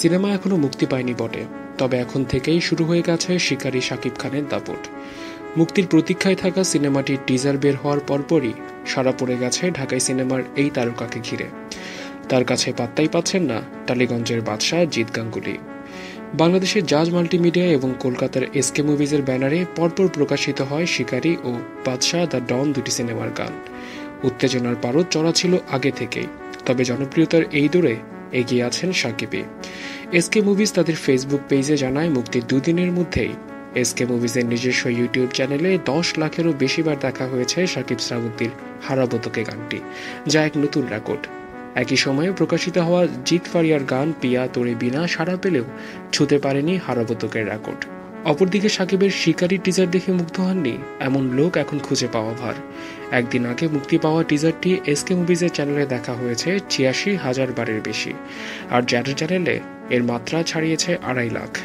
Cinema এখনও মুক্তি পায়নি বটে, তবে এখন থেকেই শুরু হয়ে গেছে শিকারী শাকিব খানের দাপট মুক্তির প্রতীক্ষায় থাকা সিনেমাটির টিজার বের হওয়ার পরপরই সারা পড়ে গেছে ঢাকাই সিনেমার এই তারকাকে ঘিরে। তার কাছে পাত্তাই পাচ্ছেন না টালিগঞ্জের বাদশাহ জিৎ গাঙ্গুলি। বাংলাদেশের জাজ মাল্টিমিডিয়া এবং কলকাতার এসকে মুভিজের ব্যানারে পরপর প্রকাশিত হয় শিকারী ও বাদশাহ দ্য ডন দুটি সিনেমার গান। উত্তেজনার পারদ চড়া ছিল আগে থেকেই, তবে জনপ্রিয়তার এই দৌড়ে এগিয়ে আছেন সাকিবই। এসকে মুভিজ তাদের ফেসবুক পেজে জানায় মুক্তির দুদিনের মধ্যেই এসকে মুভিজের নিজস্ব ইউটিউব চ্যানেলে দশ লাখেরও বেশিবার দেখা হয়েছে সাকিব শ্রাবন্তীর হারাবতকে গানটি, যা এক নতুন রেকর্ড। একই সময়ে প্রকাশিত হওয়া জিৎ ফারিয়ার গান পিয়া তোরে বিনা সাড়া পেলেও ছুতে পারেনি হারাবতকের রেকর্ড। অপরদিকে সাকিবের শিকারি টিজার দেখে মুগ্ধ হননি এমন লোক এখন খুঁজে পাওয়া ভার। একদিন আগে মুক্তি পাওয়া টিজারটি এসকে মুভিজের চ্যানেলে দেখা হয়েছে ছিয়াশি হাজার বারের বেশি। আর জ্যাটার চ্যানেলে এর মাত্রা ছাড়িয়েছে আড়াই লাখ।